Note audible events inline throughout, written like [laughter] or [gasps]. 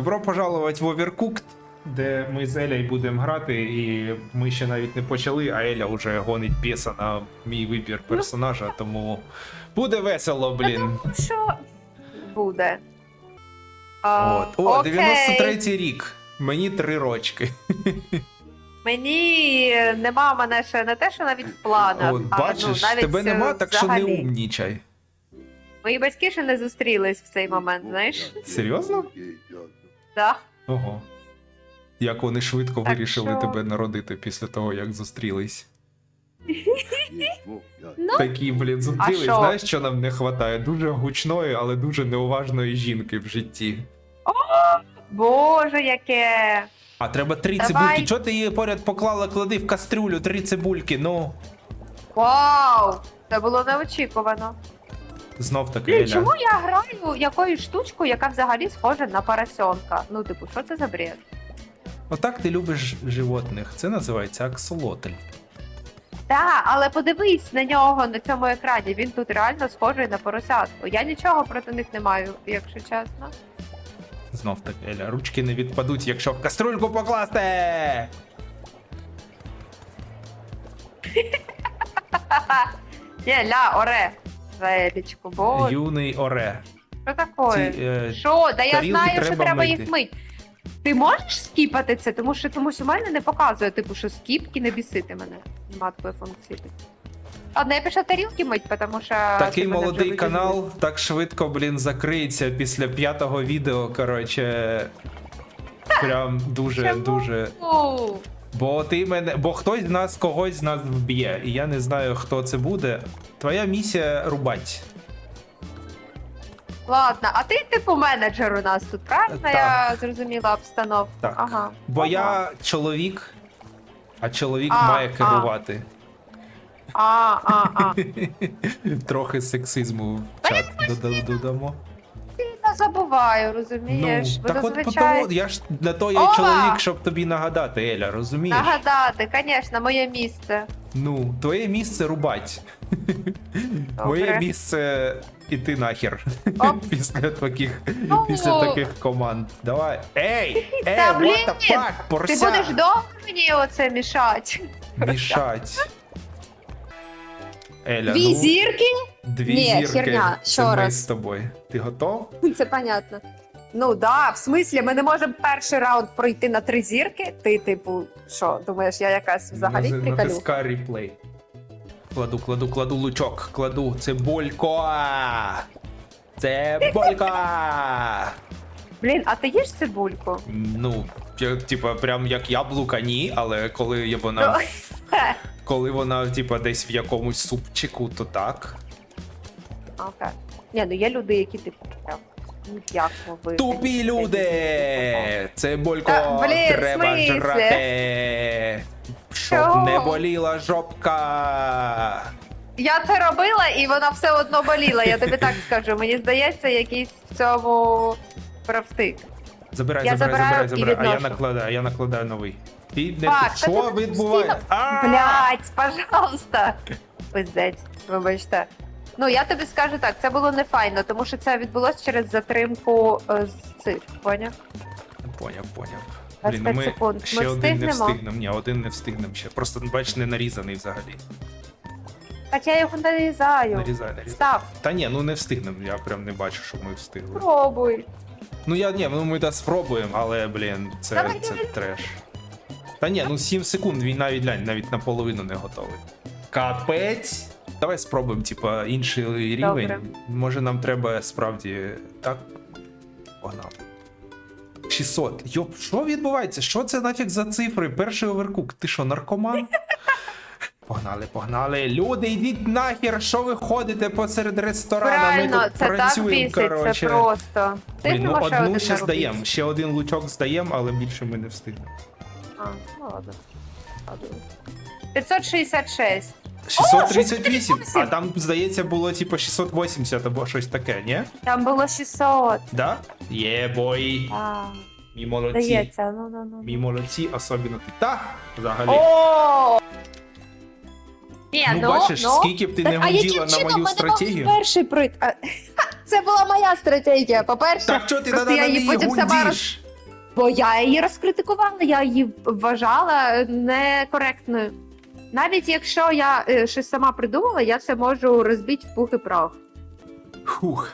Добро пожаловать в Overcooked, де ми з Еля будемо грати, і ми ще навіть не почали, а Еля вже гонить п'єса на мій вибір персонажа, тому буде весело, блін. Ну, Що буде? От. О, окей. 93-й рік. Мені три рочки. Мені нема мене ще не те, що навіть в планах. От, а, бачиш, ну, навіть тебе е, нема, так що не умнічай. Мої батьки ще не зустрілись в цей момент, знаєш? Серйозно? Да. Ого. Як вони швидко Так вирішили що- тебе народити після того, як зустрілись. [laughs] Ну, Такі, блін, зустрілись. що? Знаєш, що нам не вистачає? Дуже гучної, але дуже неуважної жінки в житті. Боже, яке. А треба три Давай. цибульки. Чого ти її поряд поклала, клади в кастрюлю три цибульки, ну. Вау! Це було неочікувано. Знов таки. Блін, чому я граю якоюсь штучкою, яка взагалі схожа на поросенка? Ну, типу, що це за бред? Отак ти любиш животних. Це називається аксолотль. Так, але подивись на нього на цьому екрані. Він тут реально схожий на поросятку. Я нічого проти них не маю, якщо чесно. Знов таки, Еля, ручки не відпадуть, якщо в кастрюльку покласти. Є, ля, оре. Велічку, бо Юний оре. що таке? Ці, е, Що? Да я тарілки знаю, що треба треба мити. їх мити. Ти можеш скіпати це, тому що комусь у мене не показує, типу, що скіпки не бісити мене. Нема такої функції. Ладно, я пішла тарілки мить, тому що. Такий мене молодий вже канал так швидко, блін, закриється після п'ятого відео. Коротше. Прям дуже, Чому? дуже. Бо ти мене. Бо хтось з нас когось з нас вб'є, і я не знаю, хто це буде. Твоя місія рубать. Ладно, а ти типу менеджер у нас тут, правильно? Так. Я зрозуміла обстановку. Так. Ага. Бо Ага. я чоловік, а чоловік А, має керувати. А, а, а. [laughs] Трохи сексизму в чат дода- додамо. Я забуваю, розумієш? Ну, Бо так от зазвичай тому, я ж для того я Ова! чоловік, щоб тобі нагадати, Еля, розумієш? нагадати, звісно, моє місце. Ну, твоє місце рубать. Добре. Моє місце іти нахер. Оп. [laughs] після таких, Ну. після таких команд. Давай. Ей! Ей, Та, what блін, the fuck, Ти будеш довго мені оце мішати? Мішать. Еля, Дві ну, зірки? дві Ні, зірки. херня, Це ще ми раз. з тобою. Ти готов? [laughs] Це понятно. Ну да, в смислі, ми не можемо перший раунд пройти на три зірки. Ти, типу, що, думаєш, я якась взагалі Нази- приколю? Натискай реплей. Кладу, кладу, кладу лучок, кладу цибулько. Цибулька. [laughs] Блін, а ти їш цибульку? Ну, я, типа, прям як яблука, ні, але коли є вона. [laughs] Коли вона, типа, десь в якомусь супчику, то так. Окей. Ні, ну є люди, які типу прям як ви. Тупі люди! Цибулько Та, блін, треба смислі? жрати. Щоб Чого? не боліла жопка. Я це робила, і вона все одно боліла. Я тобі так [laughs] скажу. Мені здається, якийсь в цьому правстик. Забирай, Я забирай, забираю забирай, і забирай. А я відношу. накладаю, я накладаю новий. І не що ти відбувається? А! Блять, пожалуйста. [laughs] Пиздець, вибачте. Ну, я тобі скажу так, це було не файно, тому що це відбулося через затримку е, з цих, поняв? Поняв, поняв. Блін, ну ми секунд. ще Ми один не встигнемо? встигнемо. Ні, один не встигнемо ще. Просто бач, не нарізаний взагалі. Так я його нарізаю. Нарізай, нарізай. Став, Та ні, ну не встигнемо. Я прям не бачу, що ми встигли. пробуй. Ну я ні, ну ми та спробуємо, але блін, це, Давай, це давай. треш. Та ні, ну 7 секунд, він навіть глянь, навіть наполовину не готовий. Капець. Давай спробуємо, типа, інший рівень. Добре. Може нам треба справді так. Погнав. 600. Йоп, що відбувається? Що це нафіг за цифри? Перший оверкук. Ти що, наркоман? [laughs] Погнали, погнали. Люди, йдіть нахер, що ви ходите посеред ресторану? Правильно, ми тут це так працюємо, бісить, це коротше. просто. Ти Блін, ну ще одну ще здаємо, ще один лучок здаємо, але більше ми не встигнемо. А, ну ладно. Ладно. 566. 638, а там, здається, було типу 680 або щось таке, ні? Там було 600. Да? Є, бой. А, Мій молодці. здається, ну ну ну. Мій молодці, особливо ти. Та, взагалі. О! Ні, ну, бачиш, скільки б ти не Так, а яким гуділа на чином мою стратегію. перший прийти? А, Це була моя стратегія, по-перше. Так що ти просто я її неї потім сама гундіш? Бо я її розкритикувала, я її вважала некоректною. Навіть якщо я е, щось сама придумала, я це можу розбити в пух і прах. Хух.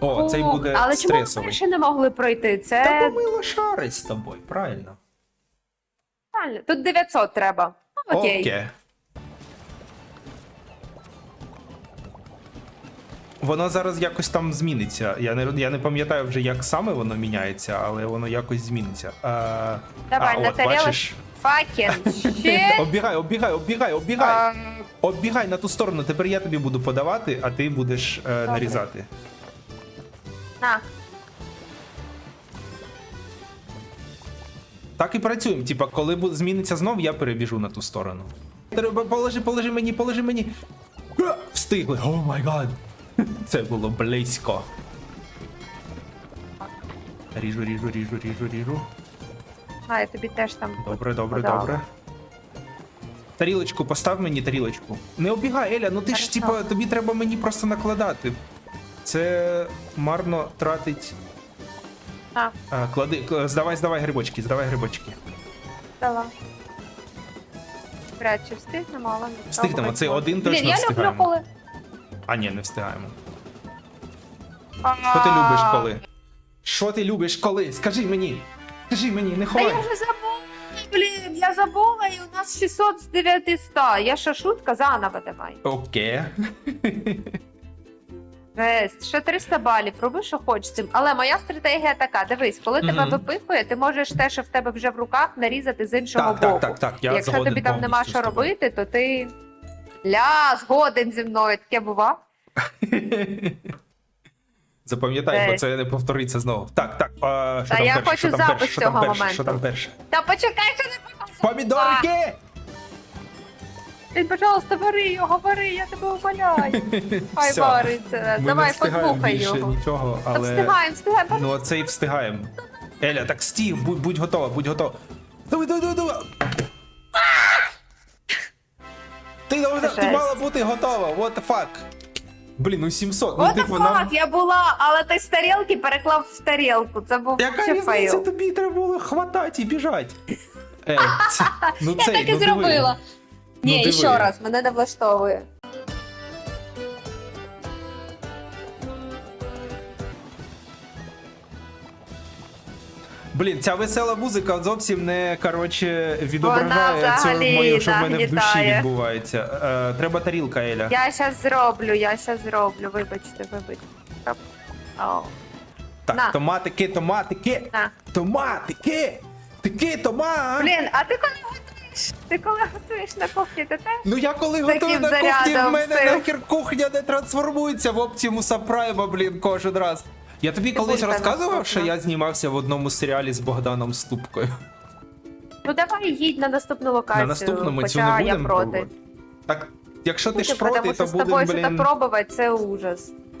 О, цей Ух, буде Але чому ми стресовий. ще не могли пройти? Та Це бо ми лошари з тобою, правильно. правильно. Тут 900 треба. Ну, Окей. Окей. Воно зараз якось там зміниться. Я не, я не пам'ятаю вже, як саме воно міняється, але воно якось зміниться. А, Давай, а, на от, тарілочку. бачиш? Fucking [laughs] shit. Оббігай, оббігай, оббігай, оббігай. А, Оббігай на ту сторону. Тепер я тобі буду подавати, а ти будеш е, нарізати. На. Так і працюємо. Типа, коли бу- зміниться знов, я перебіжу на ту сторону. Треба положи, положи мені, положи мені. Га! Встигли. О май гад. Це було близько. Ріжу, ріжу, ріжу, ріжу, ріжу. А, я тобі теж там. Добре, добре, подала. добре. Тарілочку, постав мені тарілочку. Не обігай, Еля, ну ти ж Хорошо. типа, тобі треба мені просто накладати. Це марно тратить. А, А, клади, к- здавай, здавай грибочки, здавай грибочки. дала. Вряд чи встигнемо, але не Встигнемо, це один Блін, точно я люблю встигаємо. коли. А ні, не встигаємо. Що ти любиш коли? Що ти любиш коли? Скажи мені. Скажи мені, не Та я вже забула. Блін, я забула, і у нас 600 з 900. Я що, шутка заново давай. Окей. [laughs] Жесть, ще 300 балів, роби, що хочеш цим. Але моя стратегія така: дивись, коли тебе Мгм. випихує, ти можеш те, що в тебе вже в руках, нарізати з іншого Так, боку. так, так, так. Я Якщо згоден тобі там нема повністю що з тобою. робити, то ти ля, згоден зі мною. Таке бува. [laughs] Запам'ятай, бо це не повториться знову. Так, так. А, що Та там я перше? хочу Що там запис перше? Що там цього перше? Що там перше? Та почекай, що не показала. Помідорки! Ти, пожалуйста, вари його, вари, я тебе умоляю. [laughs] Хай вариться. Ми Давай, не встигаємо більше його. нічого, Та але. встигаємо, встигаємо. Ну, оцей встигаємо. Еля, так стій, будь, будь готова, будь готова. Давай, давай, давай, давай. [laughs] Ти, должна- ти Жесть. мала бути готова, what the fuck. Блін, ну 700. Ну, типу, нам... я була, але ти з тарілки переклав в тарілку. Це був Яка ще різниця, фейл. тобі треба було хватати і біжати. Е, [laughs] це... ну Я цей, так і ну диви. зробила. Ну, Ні, диви. ще раз, мене не влаштовує. Блін, ця весела музика зовсім не коротше відображає Вона цього взагалі мою, що в мене в душі нагнітає. відбувається. Е, треба тарілка, Еля. Я щас зроблю, я щас зроблю. Вибачте, вибачте. Оп. О, Так, на. томатики, томатики, на. томатики, таки томат. Блін, а ти коли готуєш? Ти коли готуєш на кухні, ти теж? Ну я коли Таким готую на кухні, в зарядом мене сил. нахер кухня не трансформується в Optimus Prime, блін, кожен раз. Я тобі колись розказував, що я знімався в одному серіалі з Богданом Ступкою. Ну давай їдь на наступну локацію. На наступному цю не я будемо проти. пробувати. Так, якщо ти ж проти, тому то що з тобою будемо, щось пробувати, це ужас. [gasps]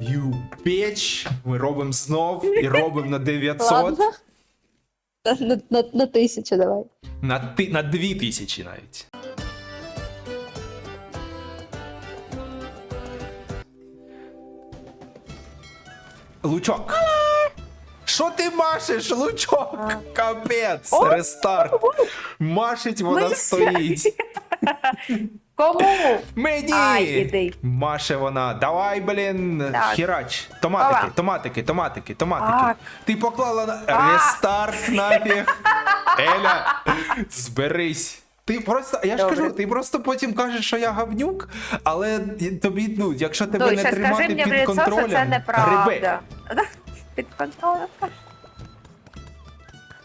You bitch. Ми робимо знов і робимо на 900. Ладно. На, на, на тисячу давай. На, ти, на 2000 навіть. Лучок. Що ти машеш, лучок? Капець, рестарт. Машить вона стоїть. [laughs] Кому? Мені! Ай, іди. Маше вона. Давай, блін, Так. хірач. Томатики, Ова. томатики, томатики, томатики. Так. Ти поклала на А. рестарт нафіг. [laughs] Еля, зберись. Ти просто, я ж Добре. кажу, ти просто потім кажеш, що я гавнюк, але тобі, ну, якщо тебе Ну, не ще скажи тримати мені в під лицо, що контролем, це грибе. неправда. [laughs] Під контролем.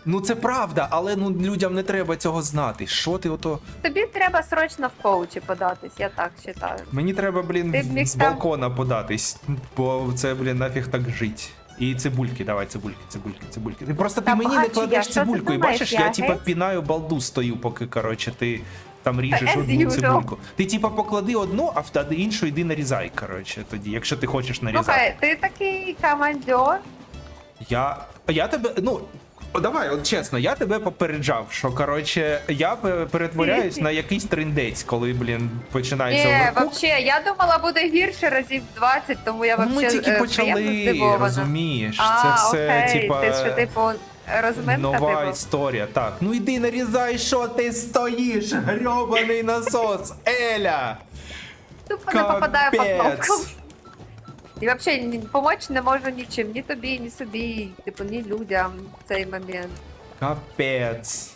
Ну це правда, але ну людям не треба цього знати. Що ти ото? Тобі треба срочно в коучі податись, я так вважаю. Мені треба, блін, Ти б міг з там- балкона податись, бо це, блін, нафіг так жить. І цибульки, давай, цибульки, цибульки, цибульки. Ти просто ти Та мені не бачу я, кладеш що ти цибульку, і думаєш, бачиш, я я типа геть? пінаю балду стою, поки коротше ти там ріжеш As одну usual. цибульку. Ти типа поклади одну, а в іншу йди нарізай. Коротше, тоді, якщо ти хочеш нарізати. Слухай, ти такий командьор. Я. Я тебе. Ну. О, давай, от чесно, я тебе попереджав, що коротше, я перетворяюсь на якийсь трендець, коли, блін, починається Ні, оверкук. вообще, я думала, буде гірше разів 20, тому я Ну, вообще Ми тільки е, почали, здивована. розумієш? А, це все, окей, типа, це що, типу, розминка, нова типу? історія. Так, ну йди нарізай, що ти стоїш, грьобаний насос, Еля! Тупо не попадаю по Капець. кнопкам. І взагалі помочь не можу нічим, ні тобі, ні собі, типу, ні людям в цей момент. Капець.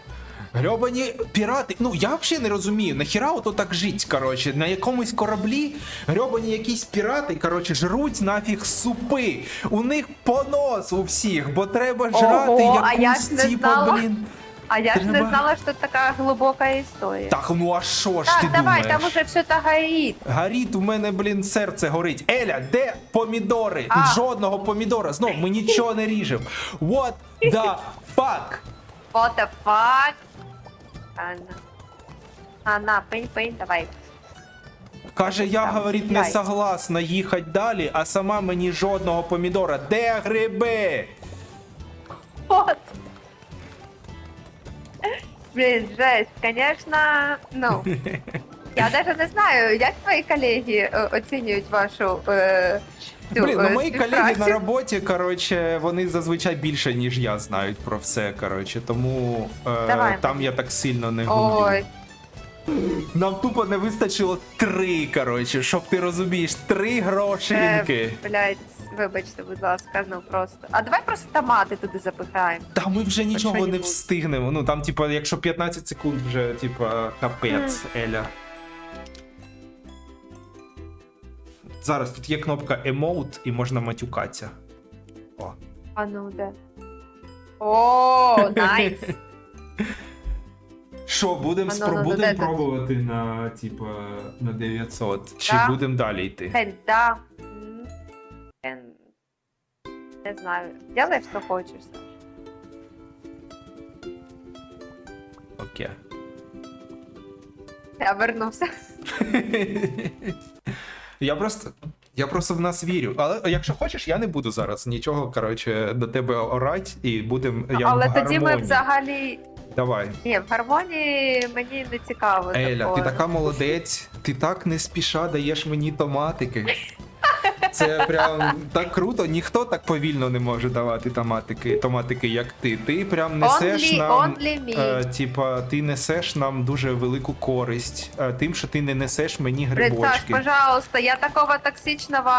Грьобані пірати. Ну я взагалі не розумію, нахіра ото так жить, коротше, на якомусь кораблі грьобані якісь пірати, коротше, жруть нафіг супи. У них понос у всіх, бо треба жрати Ого, а я якусь, ж не типа, знала. блін. А я ж не знала, що така глибока історія. Так, ну а що ж Так, ти давай, думаєш? там уже все та горить. Горить, у мене, блін, серце горить. Еля, де помідори? А. Жодного помідора. Знов, ми нічого не ріжемо. What the fuck? What the fuck? Анна. Анна, пинь, пинь, давай. Каже, я, Там, говорить, не согласна їхати далі, а сама мені жодного помідора. Де гриби? Вот. Блин, жесть, конечно, ну. [laughs] Я даже не знаю, як твої колеги е, оцінюють вашу е, цю, Блін, ну е, мої колеги співпрацю. на роботі, коротше, вони зазвичай більше, ніж я знають про все. Коротше, тому е, Давай. там я так сильно не гуглю. Ой, Нам тупо не вистачило три, коротше, щоб ти розумієш, три грошинки. е, блядь, вибачте, будь ласка, ну просто. А давай просто томати туди запихаємо. Та ми вже нічого не встигнемо. Ну там, типа, якщо 15 секунд вже, типа, капець, Еля. Зараз тут є кнопка Emote і можна матюкатися. О. А ну де. О, найс. [laughs] Що, будемо А ну, спро- ну, пробувати на, типа, на 900? Чи Да. будемо далі йти? Хай, да. Не знаю. Делай, що хочеш. Саш. Окей. Я вернувся. [laughs] Я просто. Я просто в нас вірю. Але якщо хочеш, я не буду зараз нічого, коротше, до тебе орать і будемо. Я Але в тоді ми гармонії. взагалі. Давай. Ні, в гармонії мені не цікаво. Еля, такого. ти така молодець, ти так не спіша даєш мені томатики. Це прям так круто. Ніхто так повільно не може давати томатики, томатики, як ти. Ти прям несеш Only, нам. only me. Е, типа, ти несеш нам дуже велику користь е, тим, що ти не несеш мені Саш, грибочки. пожалуйста, я такого токсичного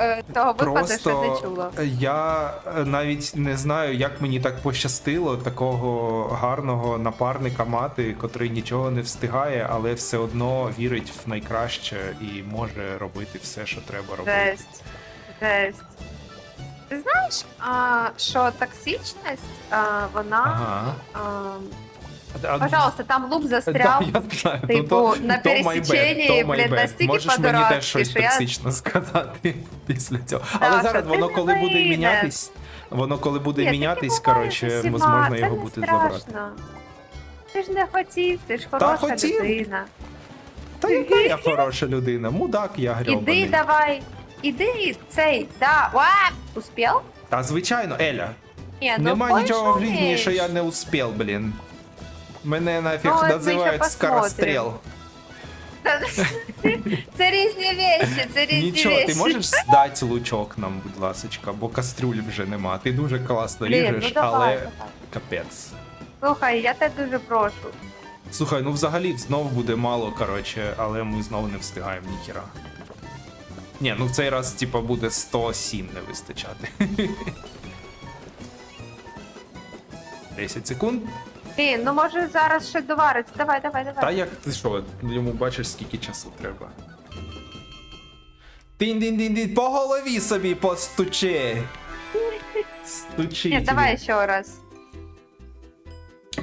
е, того випаду ще не чула. я е, навіть не знаю, як мені так пощастило такого гарного напарника мати, котрий нічого не встигає, але все одно вірить в найкраще і може робити все, що треба робити. Жесть. Жесть. Ти знаєш, а, що токсичність, а, вона. Ага. А, А- пожалуйста, там луп Да, застряв. я знаю. Типу, ну, то, на то my bad, пересіченні, то my блін, bad. настільки Можеш мені теж щось що я- токсично [laughs] сказати після цього. Але зараз ти воно, не коли буде винен. мінятись, воно коли буде Ні, таке мінятись, коротше, усіма, можна це його не буде забрати. страшно. Ти ж не хотів, ти ж хороша хотів. людина. Та яка я хороша людина, мудак я грьобаний. Іди давай. Іди цей, да. Ва! Успів? Та звичайно, Еля, Ні, ну нема нічого в що я не успів, блін. Мене нафіг Ну, от ми називають ще скоростріл. [laughs] Це різні вещи, це різні Нічого, ти можеш здати лучок нам, будь ласочка, бо кастрюль вже нема. Ти дуже класно Блін, ріжеш, ну давай, але давай. капець. Слухай, я тебе дуже прошу. Слухай, ну взагалі знову буде мало, коротше, але ми знову не встигаємо ніхіра. Ні, ну в цей раз, типа, буде 107 не вистачати. 10 секунд. Блін, ну може зараз ще довариться. Давай, давай, давай. Та як ти що, йому бачиш, скільки часу треба. Тин-дин-дин-дин, по голові собі постучи. Стучи. Ні, тобі. давай ще раз.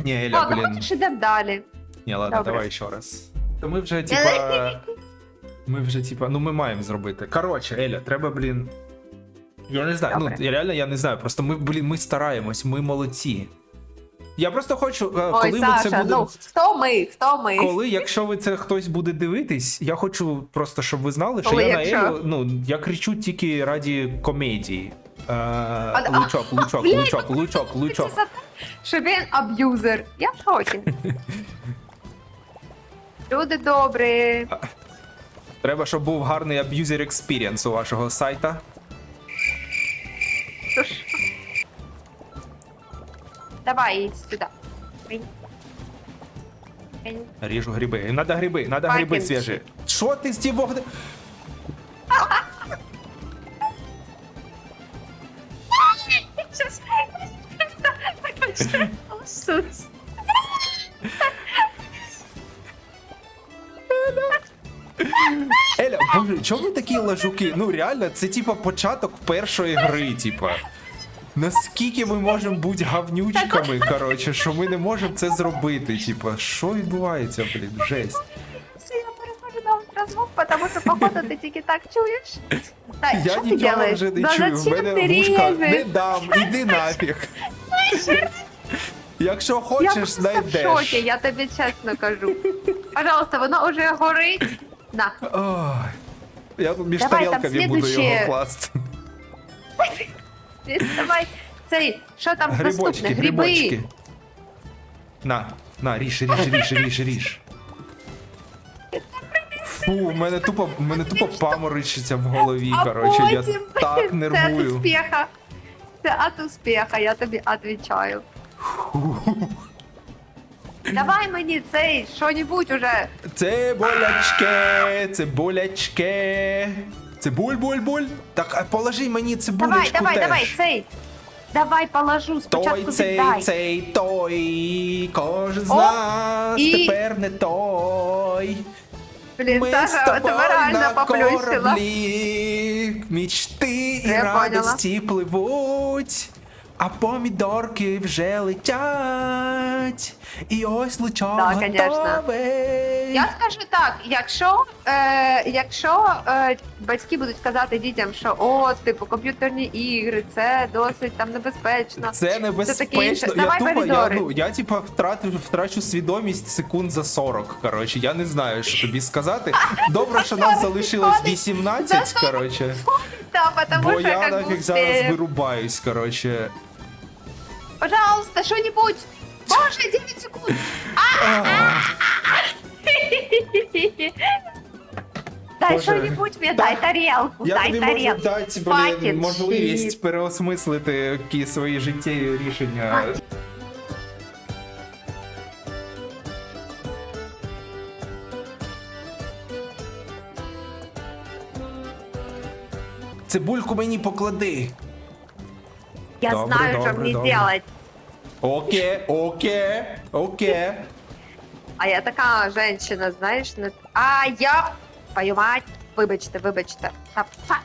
Ні, Еля, О, ну блін. хочеш ідемо далі. Ні, ладно, Добре. давай ще раз. То ми вже, типа. Ми вже, типа, ну ми маємо зробити. Коротше, Еля, треба, блін. Я не знаю, Добре. ну я реально я не знаю. Просто ми, блін, ми стараємось, ми молодці. Я просто хочу, е, Ой, коли ми Саша, це будемо. ну хто ми? Хто ми? Коли, якщо ви це хтось буде дивитись, я хочу просто, щоб ви знали, що Коли, я якщо? на Елю, ну, я кричу тільки раді комедії. Е, а, лучок, лучок, блін, лучок, лучок, Це лучок. за- що він аб'юзер. Я в шокі. [laughs] Люди добрі. Треба, щоб був гарний аб'юзер експірієнс у вашого сайта. Давай сюди. Ріжу гриби. Надо гриби, надо гриби Пакінч. свіжі. Що ти з ті вогни? [laughs] Щас. Вибачте, Сус. Еля, боже, чому такі лажуки? Ну реально, це типа початок першої гри, типа. Наскільки ми можемо бути гавнючками, коротше, що ми не можемо це зробити. Типа, що відбувається, блін, жесть. Все, я переходжу на ультразвук, потому що, походу, ти тільки так чуєш. Так, Я що ти нічого делаєш? вже не Да чую. В зачем мене ти вушка не дам, іди нафіг. Якщо Я хочеш, просто в знайдеш. шокі, я тобі чесно кажу. Пожалуйста, воно вже горить. На. Ой. Я тут між Давай, там тарілками буду слідуще. його класти. Давай цей, що там Грибочки, наступне? Гриби. грибочки. На, на, ріж, ріж, ріж, ріж, ріж. Фу, в мене тупо, в мене тупо паморочиться в голові, А коротше, я потім так Це від нервую. успіха. Це від успіха, я тобі відвічаю. Давай мені цей, що-небудь уже. Це болячке, це болячке. Це буль-буль-буль. Так, а положи мені цибулечку давай, давай, теж. давай, цей. Давай положу, Той, спочатку цей, віддай. цей, той, кожен з О, нас і- тепер не той. Блін, Ми з Саша, тобою тебе реально на поплюсила. кораблі, мічти і Я радості пливуть, а помідорки вже летять, і ось лучок Да, готовий. Я скажу так: якщо, е, якщо е, батьки будуть казати дітям, що о, типу, комп'ютерні ігри, це досить там небезпечно. Це таке небезпечно. інше. Я Давай тупо, я, ну, я типа втратив, втрачу свідомість секунд за 40. Коротше, я не знаю, що тобі сказати. Добре, що нас залишилось 18, коротше. Да, потому Бо що я нафіг зараз вирубаюсь, коротше. Пожалуйста, что-нибудь. Боже, 9 секунд. Дай Боже. что-нибудь мне, дай тарелку, Я дай тобі можу дати блін, можливість щит. переосмислити які свої життєві рішення. Цибульку мені поклади. Я Добре, знаю, что добре, мне добре. делать. Окей, окей, окей. А я така женщина, знаєш, не... А, я... Твою мать, вибачте, вибачте. Та, фа...